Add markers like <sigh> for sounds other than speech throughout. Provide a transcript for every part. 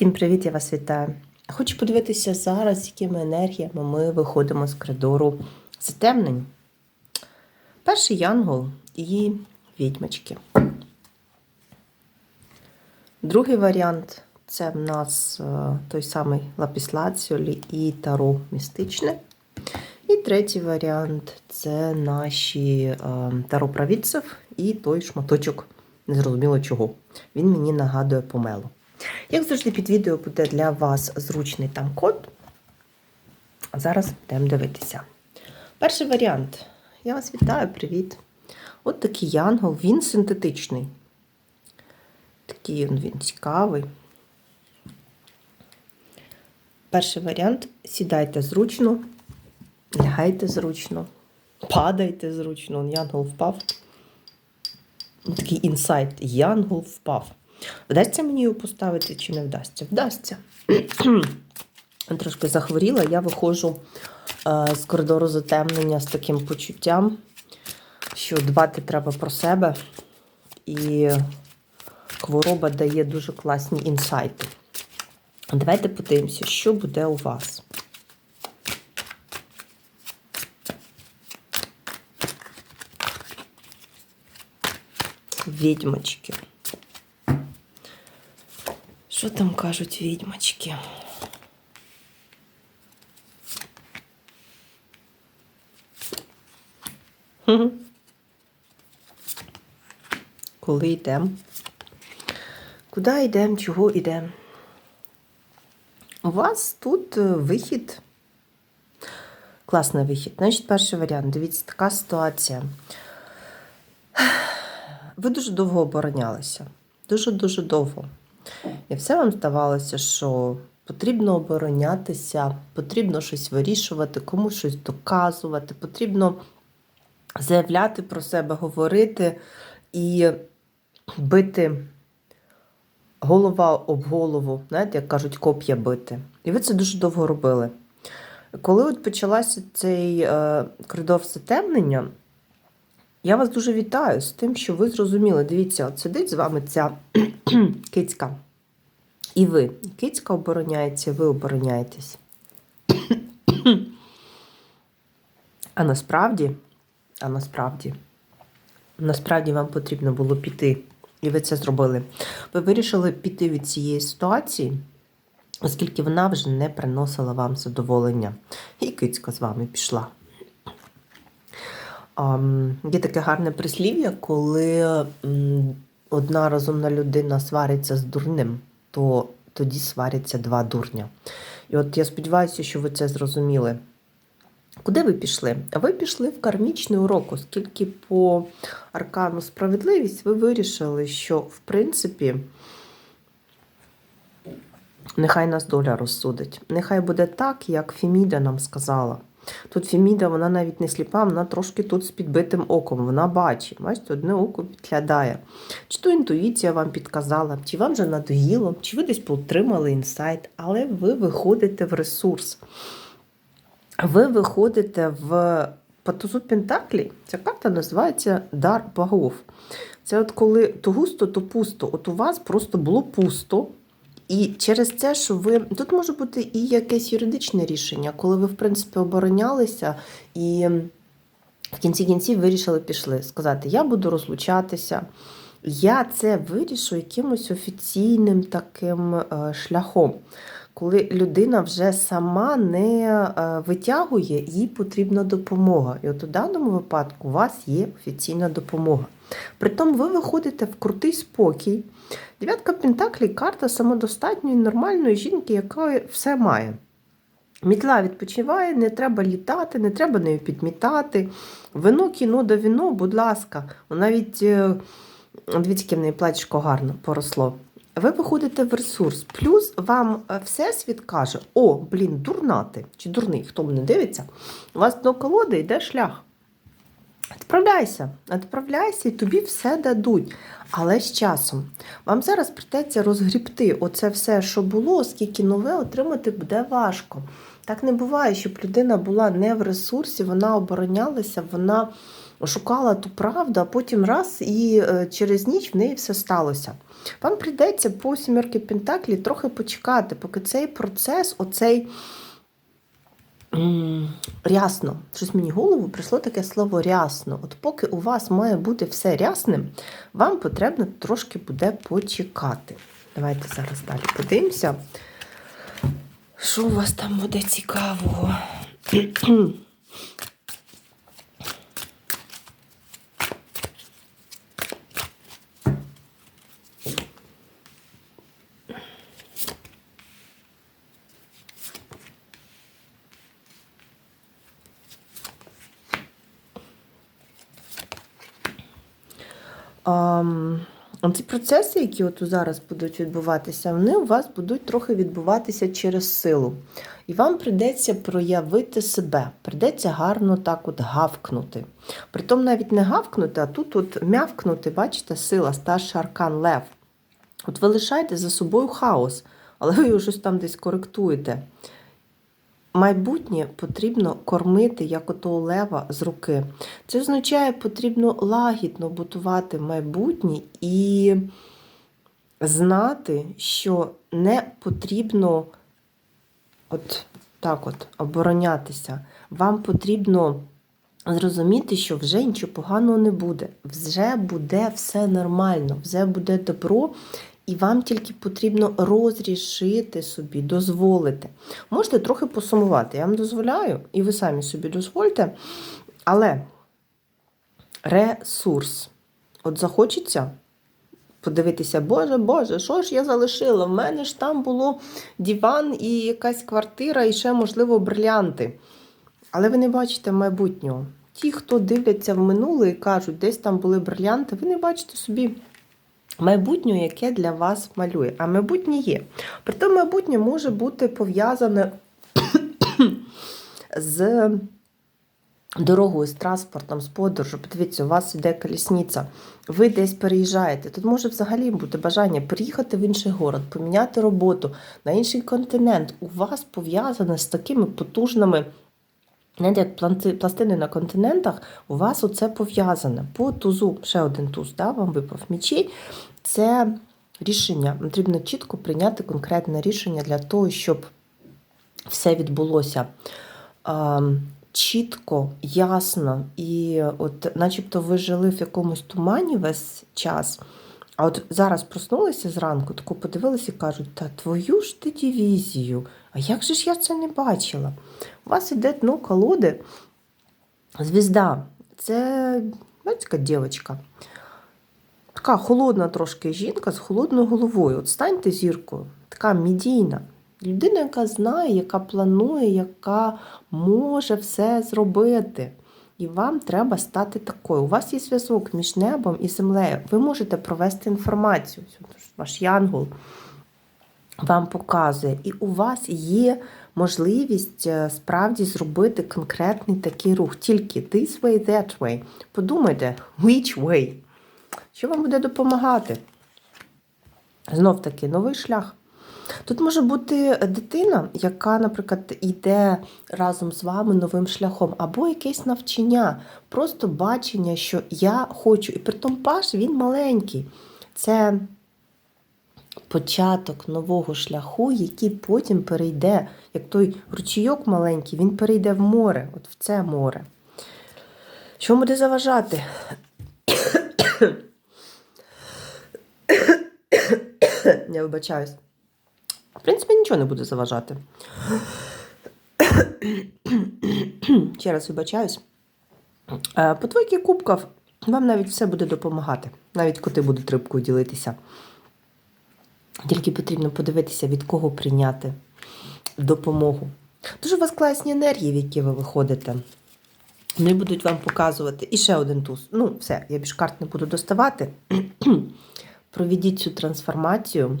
Всім привіт, я вас вітаю. Хочу подивитися зараз, якими енергіями ми виходимо з коридору затемнень. Перший янгол і відьмачки. Другий варіант це в нас е, той самий лапіслаціолі і таро містичне. І третій варіант це наші е, таро провідців і той шматочок незрозуміло чого. Він мені нагадує помелу. Як завжди, під відео буде для вас зручний там код. Зараз будемо дивитися. Перший варіант. Я вас вітаю, привіт. От такий янгол, він синтетичний. Такий він цікавий. Перший варіант сідайте зручно, лягайте зручно, падайте зручно. Он Янгол впав. Такий інсайт. Янгол впав. Вдасться мені його поставити чи не вдасться? Вдасться. Трошки захворіла, я виходжу е, з коридору затемнення з таким почуттям, що дбати треба про себе. І хвороба дає дуже класні інсайти. Давайте подивимося, що буде у вас. Відьмочки. Що там кажуть відьмочки? Хм. Коли йдемо? Куди йдемо, чого йдемо? У вас тут е, вихід. Класний вихід. Значить, перший варіант. Дивіться, така ситуація. Ви дуже довго оборонялися. Дуже-дуже довго. І все вам здавалося, що потрібно оборонятися, потрібно щось вирішувати, комусь щось доказувати, потрібно заявляти про себе, говорити і бити голова об голову, знаєте, як кажуть, коп'я бити. І ви це дуже довго робили. Коли от почалася цей е, коридор затемнення, я вас дуже вітаю з тим, що ви зрозуміли. Дивіться, от сидить з вами ця кицька. І ви. Кицька обороняється, ви обороняєтесь. <coughs> А насправді, а насправді, насправді вам потрібно було піти. І ви це зробили. Ви вирішили піти від цієї ситуації, оскільки вона вже не приносила вам задоволення. І кицька з вами пішла. Є таке гарне прислів'я, коли одна розумна людина свариться з дурним, то тоді сваряться два дурня. І от я сподіваюся, що ви це зрозуміли. Куди ви пішли? Ви пішли в кармічний урок, оскільки по аркану справедливість ви вирішили, що, в принципі, нехай нас доля розсудить. Нехай буде так, як Феміда нам сказала. Тут Феміда, вона навіть не сліпа, вона трошки тут з підбитим оком, вона бачить, бачите, одне око підглядає. Чи то інтуїція вам підказала, чи вам вже надоїло, чи ви десь потримали інсайт, але ви виходите в ресурс. Ви виходите в Патузу Пентаклі, ця карта називається Дар богов. Це от коли то густо, то пусто. От у вас просто було пусто. І через це, що ви. Тут може бути і якесь юридичне рішення, коли ви, в принципі, оборонялися і в кінці кінців вирішили пішли. Сказати, я буду розлучатися. Я це вирішу якимось офіційним таким е, шляхом. Коли людина вже сама не е, витягує, їй потрібна допомога. І от у даному випадку у вас є офіційна допомога. Притом ви виходите в крутий спокій. Дев'ятка Пентаклі карта самодостатньої, нормальної жінки, яка все має. Мітла відпочиває, не треба літати, не треба нею підмітати. Вино, кіно да віно, будь ласка, навіть е, дивіться, в неї платічко гарно поросло. Ви виходите в ресурс. Плюс вам е, всесвіт каже: о, блін, дурна ти чи дурний, хто мене дивиться, у вас до колоди йде шлях. Відправляйся, відправляйся, і тобі все дадуть. Але з часом вам зараз придеться розгрібти оце все, що було, оскільки нове отримати буде важко. Так не буває, щоб людина була не в ресурсі, вона оборонялася, вона шукала ту правду, а потім раз і е, через ніч в неї все сталося. Вам прийдеться по сімерки Пентаклі трохи почекати, поки цей процес, оцей рясно, щось мені в голову прийшло таке слово рясно. От поки у вас має бути все рясним, вам потрібно трошки буде почекати. Давайте зараз далі подивимося. Що у вас там буде цікавого? Ці процеси, які от зараз будуть відбуватися, вони у вас будуть трохи відбуватися через силу. І вам прийдеться проявити себе, прийдеться гарно так от гавкнути. Притом навіть не гавкнути, а тут от м'явкнути, бачите, сила, старший аркан лев. От ви лишаєте за собою хаос, але ви його щось там десь коректуєте. Майбутнє потрібно кормити, як ото лева з руки. Це означає, потрібно лагідно будувати майбутнє і знати, що не потрібно от так от оборонятися. Вам потрібно зрозуміти, що вже нічого поганого не буде. Вже буде все нормально, вже буде добро. І вам тільки потрібно розрішити собі, дозволити. Можете трохи посумувати, я вам дозволяю, і ви самі собі дозвольте. Але ресурс. От захочеться подивитися, Боже, Боже, що ж я залишила? В мене ж там було диван і якась квартира, і ще, можливо, брилянти. Але ви не бачите майбутнього. Ті, хто дивляться в минуле і кажуть, десь там були брилянти, ви не бачите собі майбутнє, яке для вас малює. А майбутнє є. Проте майбутнє може бути пов'язане <coughs> з дорогою, з транспортом, з подорожю. Подивіться, у вас іде колісниця, ви десь переїжджаєте. Тут може взагалі бути бажання приїхати в інший город, поміняти роботу на інший континент. У вас пов'язане з такими потужними. Знаєте, як пластини на континентах, у вас оце пов'язане. По тузу, ще один туз, да, вам випав мічі. Це рішення. Потрібно чітко прийняти конкретне рішення для того, щоб все відбулося чітко, ясно. І от, начебто, ви жили в якомусь тумані весь час. А от зараз проснулися зранку, тако подивилися і кажуть, та твою ж ти дивізію, а як же ж я це не бачила? У вас іде дно колоди, звізда. Це батька дівчинка. Така холодна трошки жінка з холодною головою. От станьте зіркою, така медійна. Людина, яка знає, яка планує, яка може все зробити. І вам треба стати такою. У вас є зв'язок між небом і землею. Ви можете провести інформацію. Ваш янгол вам показує. І у вас є можливість е, справді зробити конкретний такий рух. Тільки this way, that way. Подумайте, which way? Що вам буде допомагати? Знов таки, новий шлях. Тут може бути дитина, яка, наприклад, йде разом з вами новим шляхом, або якесь навчання, просто бачення, що я хочу. І при тому паш він маленький. Це початок нового шляху, який потім перейде, як той ручійок маленький, він перейде в море, от в це море. Що буде заважати? <coughs> Я вибачаюсь. В принципі, нічого не буде заважати. <coughs> Ще раз вибачаюсь. Е, По двойки кубків вам навіть все буде допомагати. Навіть коти будуть рибкою ділитися. Тільки потрібно подивитися, від кого прийняти допомогу. Дуже у вас класні енергії, в які ви виходите. Вони будуть вам показувати. І ще один туз. Ну, все, я більш карт не буду доставати. <clears throat> Проведіть цю трансформацію.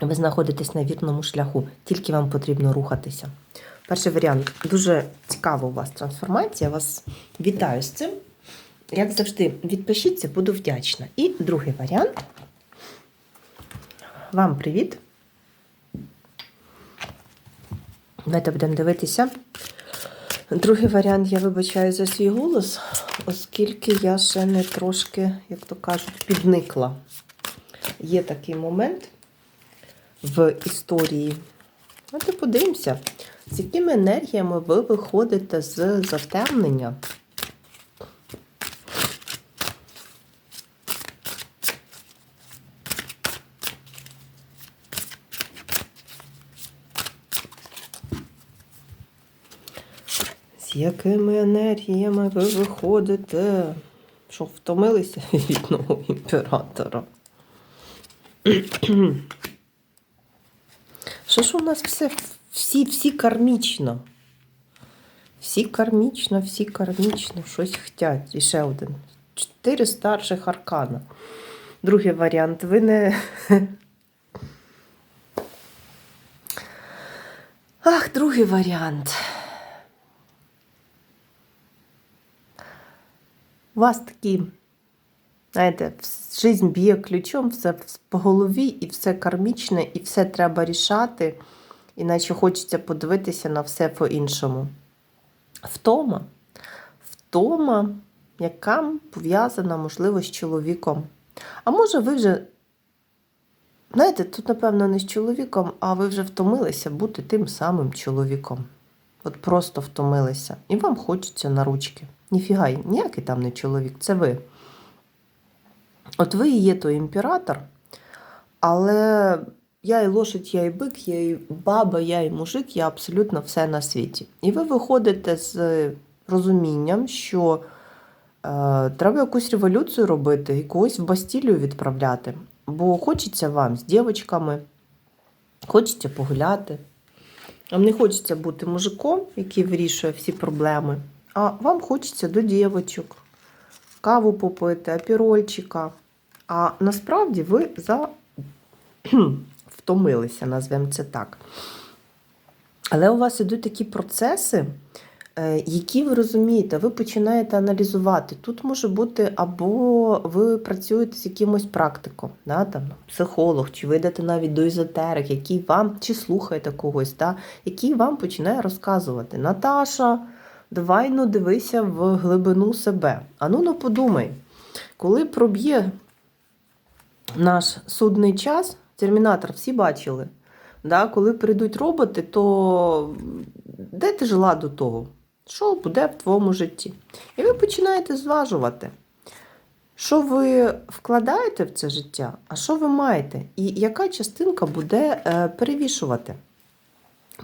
Ви знаходитесь на вірному шляху, тільки вам потрібно рухатися. Перший варіант дуже цікава у вас трансформація. Вас вітаю з цим. Як завжди, відпишіться, буду вдячна. І другий варіант. Вам привіт. Давайте будемо дивитися. Другий варіант я вибачаю за свій голос, оскільки я ще не трошки, як то кажуть, підникла. Є такий момент в історії. Давайте подивимося, з якими енергіями ви виходите з затемнення. Якими енергіями ви виходите? Що втомилися <laughs> від нового імператора? <clears throat> Що ж у нас все, всі, всі кармічно? Всі кармічно, всі кармічно, щось хотять. І ще один. Чотири старших аркана. Другий варіант. Ви не. <laughs> Ах, другий варіант. У вас такі, знаєте, жизнь б'є ключом, все по голові, і все кармічне, і все треба рішати, іначе хочеться подивитися на все по-іншому. Втома. Втома, яка пов'язана, можливо, з чоловіком. А може, ви вже, знаєте, тут, напевно, не з чоловіком, а ви вже втомилися бути тим самим чоловіком. От просто втомилися. І вам хочеться на ручки. Ніфіга, ніякий там не чоловік, це ви. От ви і є той імператор, але я і лошадь, я і бик, я і баба, я і мужик, я абсолютно все на світі. І ви виходите з розумінням, що е, треба якусь революцію робити і когось в Бастілію відправляти. Бо хочеться вам з дівчатками, хочеться погуляти. Вам не хочеться бути мужиком, який вирішує всі проблеми, а вам хочеться до дівчаток, каву попити, апірольчика. А насправді ви за... <clears throat> втомилися, назвемо це так. Але у вас ідуть такі процеси, е, які ви розумієте, ви починаєте аналізувати. Тут може бути або ви працюєте з якимось практиком, да, там, психолог, чи ви йдете навіть до езотерик, який вам, чи слухаєте когось, да, який вам починає розказувати. Наташа, давай ну дивися в глибину себе. А ну ну подумай, коли проб'є наш судний час, термінатор всі бачили. Да, Коли прийдуть роботи, то де ти жила до того? Що буде в твоєму житті? І ви починаєте зважувати, що ви вкладаєте в це життя, а що ви маєте, і яка частинка буде е, перевішувати.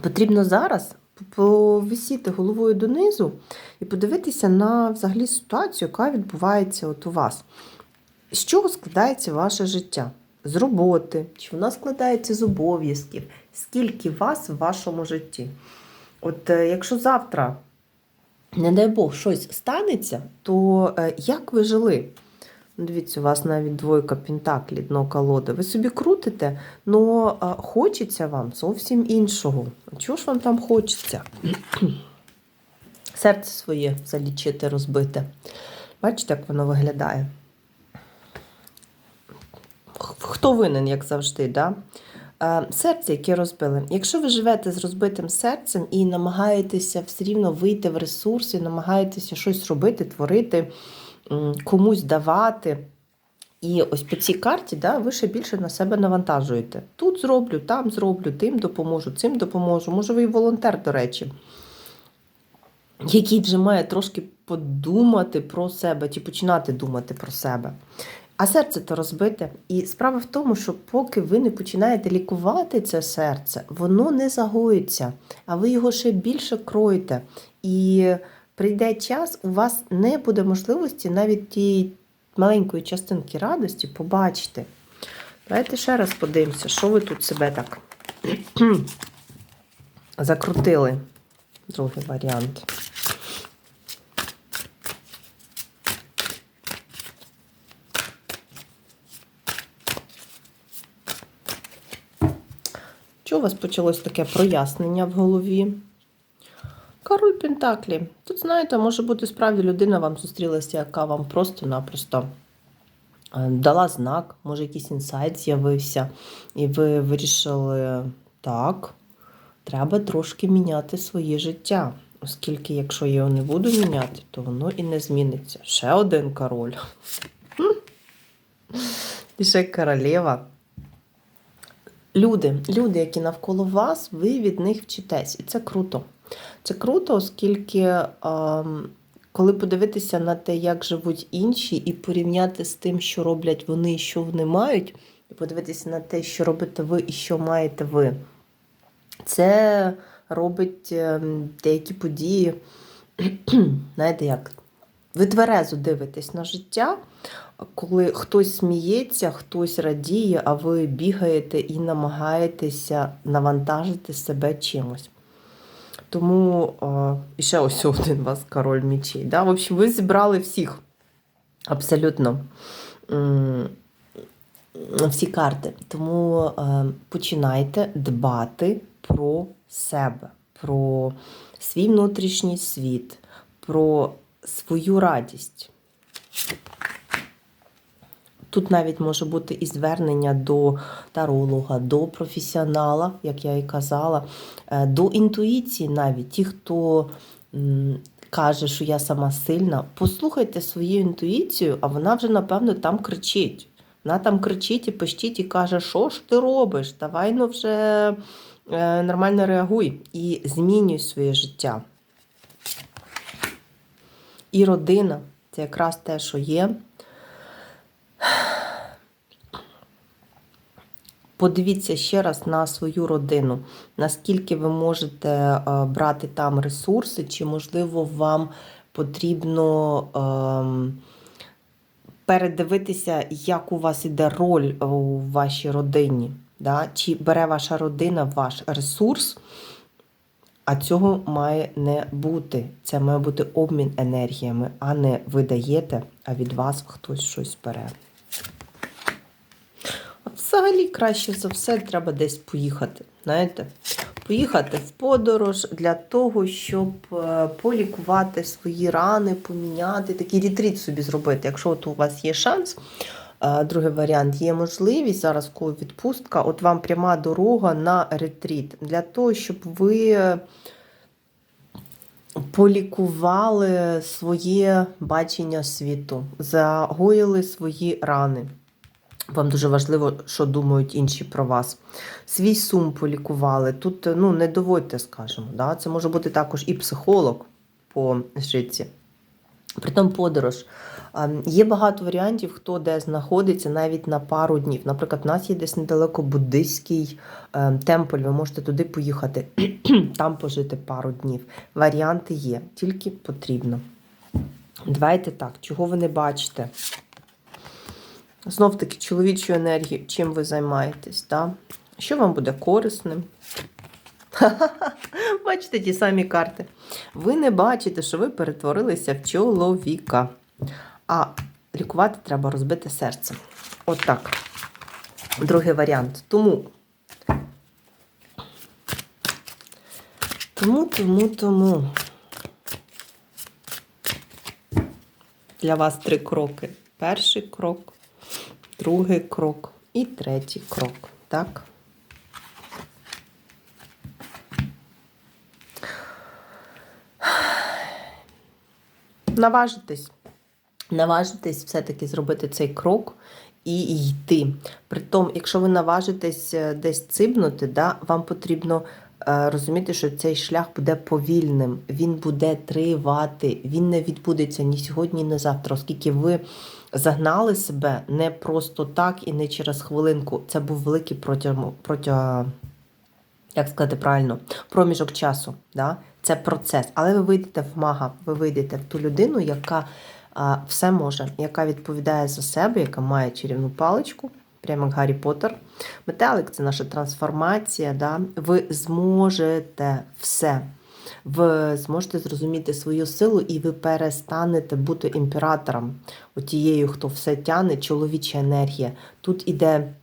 Потрібно зараз повисіти головою донизу і подивитися на взагалі ситуацію, яка відбувається от у вас. З чого складається ваше життя? З роботи, чи вона складається з обов'язків, скільки вас в вашому житті. От е, якщо завтра, не дай Бог, щось станеться, то е, як ви жили? Ну, Дивіться, у вас навіть двойка пентаклі, дно колоди. Ви собі крутите, але хочеться вам зовсім іншого. Чого ж вам там хочеться? <clears throat> Серце своє залічити, розбите. Бачите, як воно виглядає? Хто винен, як завжди, да? серце, яке розбили. Якщо ви живете з розбитим серцем і намагаєтеся все рівно вийти в ресурси, намагаєтеся щось робити, творити, комусь давати. І ось по цій карті да, ви ще більше на себе навантажуєте. Тут зроблю, там зроблю, тим допоможу, цим допоможу. Може, ви і волонтер, до речі, який вже має трошки подумати про себе, чи починати думати про себе. А серце то розбите. І справа в тому, що поки ви не починаєте лікувати це серце, воно не загоїться, а ви його ще більше кроєте. І прийде час, у вас не буде можливості навіть тієї маленької частинки радості побачити. Давайте ще раз подивимося, що ви тут себе так <clears throat> закрутили. Другий варіант. Що у вас почалось таке прояснення в голові? Король Пентаклі. Тут, знаєте, може бути справді людина вам зустрілася, яка вам просто-напросто е, дала знак, може, якийсь інсайт з'явився, і ви вирішили, так, треба трошки міняти своє життя. Оскільки, якщо я його не буду міняти, то воно і не зміниться. Ще один король. <laughs> І ще королева. Люди, люди, які навколо вас, ви від них вчитесь. І це круто. Це круто, оскільки, ем, коли подивитися на те, як живуть інші, і порівняти з тим, що роблять вони і що вони мають, і подивитися на те, що робите ви і що маєте ви. Це робить ем, деякі події, <clears throat> знаєте як? Ви тверезо дивитесь на життя, коли хтось сміється, хтось радіє, а ви бігаєте і намагаєтеся навантажити себе чимось. Тому і ще ось один у вас король мічей. Да? В общем, ви зібрали всіх абсолютно всі карти. Тому починайте дбати про себе, про свій внутрішній світ, про свою радість. Тут навіть може бути і звернення до таролога, до професіонала, як я і казала, е, до інтуїції навіть ті, хто каже, що я сама сильна, послухайте свою інтуїцію, а вона вже, напевно, там кричить. Вона там кричить і пищить і каже, що ж ти робиш? Давай ну вже е, нормально реагуй і змінюй своє життя. І родина це якраз те, що є. Подивіться ще раз на свою родину, наскільки ви можете е, брати там ресурси, чи, можливо, вам потрібно ем, передивитися, як у вас іде роль у вашій родині. Да? Чи бере ваша родина ваш ресурс, а цього має не бути. Це має бути обмін енергіями, а не ви даєте, а від вас хтось щось бере. Взагалі, краще за все, треба десь поїхати. Знаєте? Поїхати в подорож для того, щоб е, полікувати свої рани, поміняти, такий ретріт собі зробити. Якщо от у вас є шанс, е, другий варіант, є можливість, зараз коли відпустка, от вам пряма дорога на ретріт. Для того, щоб ви полікували своє бачення світу, загоїли свої рани. Вам дуже важливо, що думають інші про вас. Свій сум полікували. Тут ну, не доводьте, скажімо. Да? Це може бути також і психолог по житті. Притом подорож. Є багато варіантів, хто де знаходиться навіть на пару днів. Наприклад, у нас є десь недалеко буддийський е, темпль, ви можете туди поїхати, <clears throat> там пожити пару днів. Варіанти є, тільки потрібно. Давайте так, чого ви не бачите? Знов таки, чоловічу енергію, чим ви займаєтесь, да? що вам буде корисним? <laughs> Бачите ті самі карти. Ви не бачите, що ви перетворилися в чоловіка. А лікувати треба розбите серце. От. Другий варіант. Тому. Тому, тому, тому. Для вас три кроки. Перший крок, другий крок і третій крок. Так? Наважитись. Наважитись все-таки зробити цей крок і йти. Притом, якщо ви наважитесь е, десь цибнути, да, вам потрібно розуміти, що цей шлях буде повільним, він буде тривати, він не відбудеться ні сьогодні, ні завтра, оскільки ви загнали себе не просто так і не через хвилинку. Це був великий протягом, протягом як сказати правильно, проміжок часу. Да? Це процес. Але ви вийдете в мага, ви вийдете в ту людину, яка а, все може, яка відповідає за себе, яка має чарівну паличку, прямо як Гаррі Поттер. Метелик це наша трансформація. Да? Ви зможете все. Ви зможете зрозуміти свою силу, і ви перестанете бути імператором, тією, хто все тяне, чоловіча енергія. Тут іде.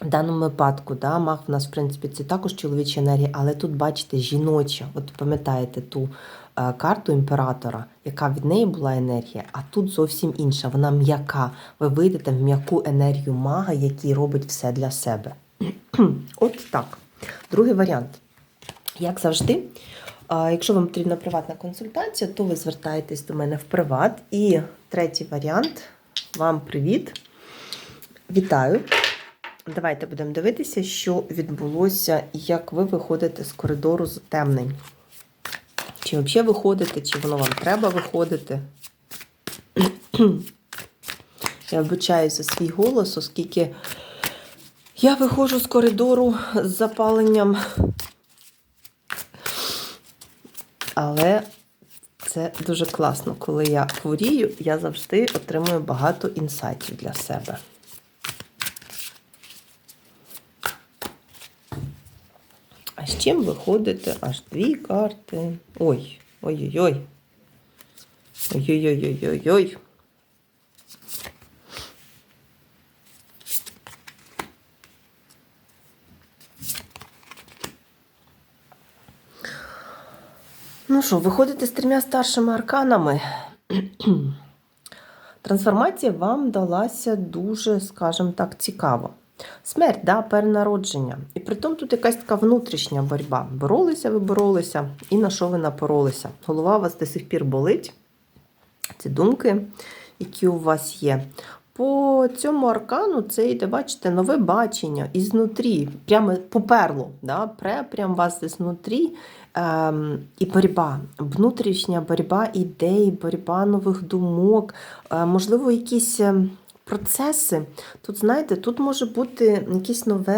В даному випадку, да, маг в нас, в принципі, це також чоловіча енергія, але тут, бачите, жіноча. От пам'ятаєте ту карту імператора, яка від неї була енергія, а тут зовсім інша, вона м'яка. Ви вийдете в м'яку енергію мага, який робить все для себе. <clears throat> От так. Другий варіант. Як завжди, якщо вам потрібна приватна консультація, то ви звертаєтесь до мене в приват. І третій варіант. Вам привіт. Вітаю. Давайте будемо дивитися, що відбулося як ви виходите з коридору затемнень. Чи взагалі виходите, чи воно вам треба виходити. Я вибачаю свій голос, оскільки я виходжу з коридору з запаленням. Але це дуже класно, коли я хворію, я завжди отримую багато інсайтів для себе. А з чим виходите? Аж дві карти. Ой, ой-ой-ой. Ой-ой-ой-ой-ой. Ну що, виходите з трьома старшими арканами. Трансформація вам далася дуже, скажімо так, цікаво. Смерть, да, перенародження. І при тому тут якась така внутрішня боротьба. Боролися ви боролися, і на що ви напоролися. Голова у вас до сих пір болить. Ці думки, які у вас є. По цьому аркану це йде, бачите, нове бачення ізнутрі, прямо поперло, да? прям вас ізнутрі. Ем, і боротьба, внутрішня боротьба ідей, боротьба нових думок, е, можливо, якісь е, процеси. Тут, знаєте, тут може бути якесь нове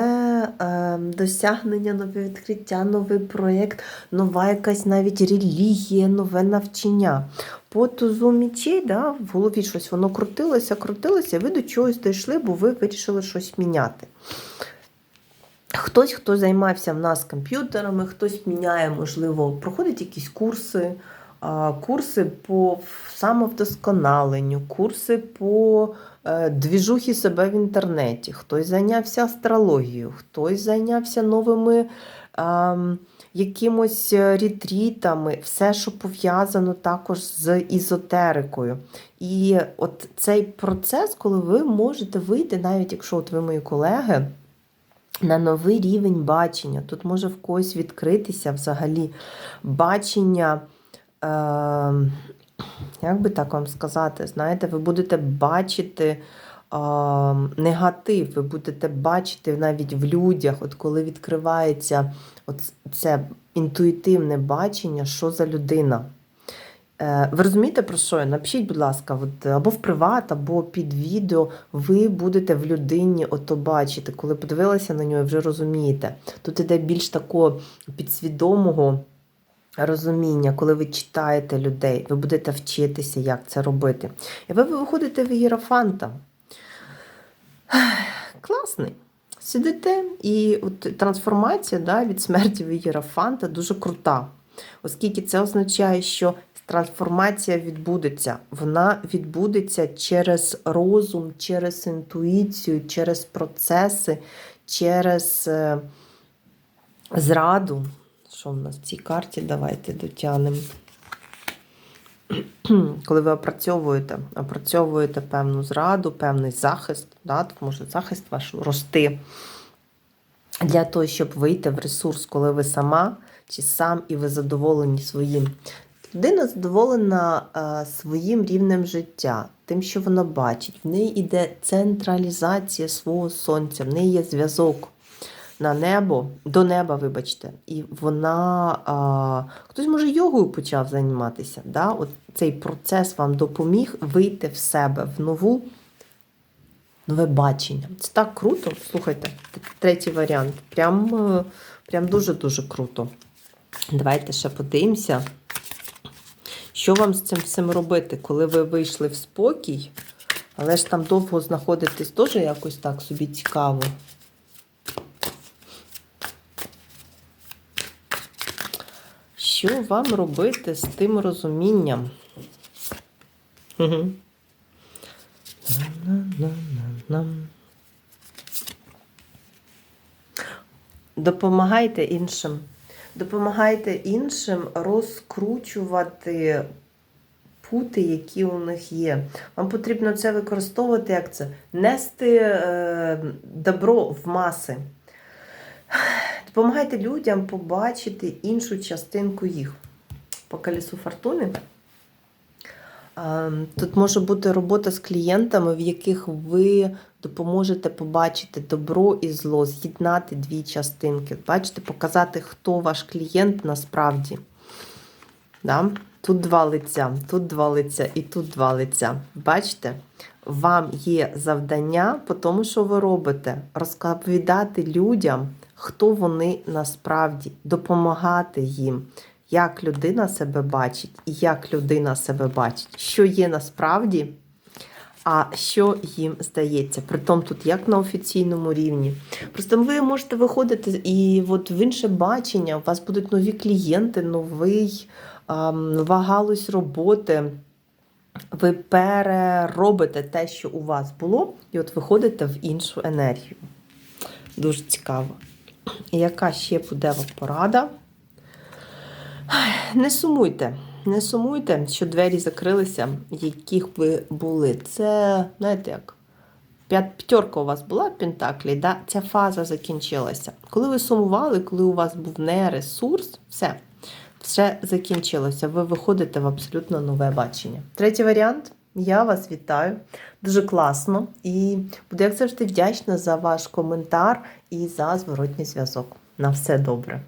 е, досягнення, нове відкриття, новий проєкт, нова якась навіть релігія, нове навчання. По тузу мічей, да, в голові щось воно крутилося, крутилося, ви до чогось дійшли, бо ви вирішили щось міняти. Хтось, хто займався в нас комп'ютерами, хтось міняє, можливо, проходить якісь курси, курси по самовдосконаленню, курси по е, двіжухі себе в інтернеті, хтось зайнявся астрологією, хтось зайнявся новими а, якимось ретрітами, все, що пов'язано також з ізотерикою. І от цей процес, коли ви можете вийти, навіть якщо от ви мої колеги на новий рівень бачення. Тут може в когось відкритися взагалі бачення, е, як би так вам сказати, знаєте, ви будете бачити е, негатив, ви будете бачити навіть в людях, от коли відкривається от це інтуїтивне бачення, що за людина. Е, ви розумієте, про що я? Напишіть, будь ласка, от, або в приват, або під відео. Ви будете в людині ото бачити. Коли подивилися на нього, вже розумієте. Тут іде більш такого підсвідомого розуміння, коли ви читаєте людей, ви будете вчитися, як це робити. І ви виходите в Єрофанта. Класний. Сидите, і от трансформація да, від смерті в Єрофанта дуже крута. Оскільки це означає, що трансформація відбудеться. Вона відбудеться через розум, через інтуїцію, через процеси, через е, зраду. Що в нас в цій карті? Давайте дотягнемо. <clears throat> Коли ви опрацьовуєте, опрацьовуєте певну зраду, певний захист, да, може захист ваш рости. Для того, щоб вийти в ресурс, коли ви сама чи сам і ви задоволені своїм Людина задоволена е, своїм рівнем життя, тим, що вона бачить. В неї йде централізація свого сонця, в неї є зв'язок на небо, до неба, вибачте. І вона, а, хтось, може, йогою почав займатися. Да? От Цей процес вам допоміг вийти в себе в нову. Нове бачення. Це так круто. Слухайте, третій варіант. Прям е, прям дуже-дуже круто. Давайте ще подивимося. Що вам з цим всім робити, коли ви вийшли в спокій, але ж там довго знаходитись теж якось так собі цікаво. Що вам робити з тим розумінням? Угу. Допомагайте іншим. Допомагайте іншим розкручувати пути, які у них є. Вам потрібно це використовувати як це? Нести е, добро в маси. Допомагайте людям побачити іншу частинку їх. По колесу фортуни. Тут може бути робота з клієнтами, в яких ви допоможете побачити добро і зло, з'єднати дві частинки. Бачите, показати, хто ваш клієнт насправді. Да? Тут два лиця, тут два лиця і тут два лиця. Бачите? Вам є завдання по тому, що ви робите, розповідати людям, хто вони насправді, допомагати їм, як людина себе бачить і як людина себе бачить, що є насправді, а що їм здається. Притом тут як на офіційному рівні. Просто ви можете виходити і от в інше бачення, у вас будуть нові клієнти, новий, ем, нова галузь роботи. Ви переробите те, що у вас було, і от виходите в іншу енергію. Дуже цікаво. Яка ще буде порада? Не сумуйте, не сумуйте, що двері закрилися, яких ви були. Це, знаєте, як п'ят- п'ятерка у вас була Пентаклі, да? ця фаза закінчилася. Коли ви сумували, коли у вас був не ресурс, все, все закінчилося. Ви виходите в абсолютно нове бачення. Третій варіант. Я вас вітаю. Дуже класно. І буду, як завжди, вдячна за ваш коментар і за зворотній зв'язок. На все добре.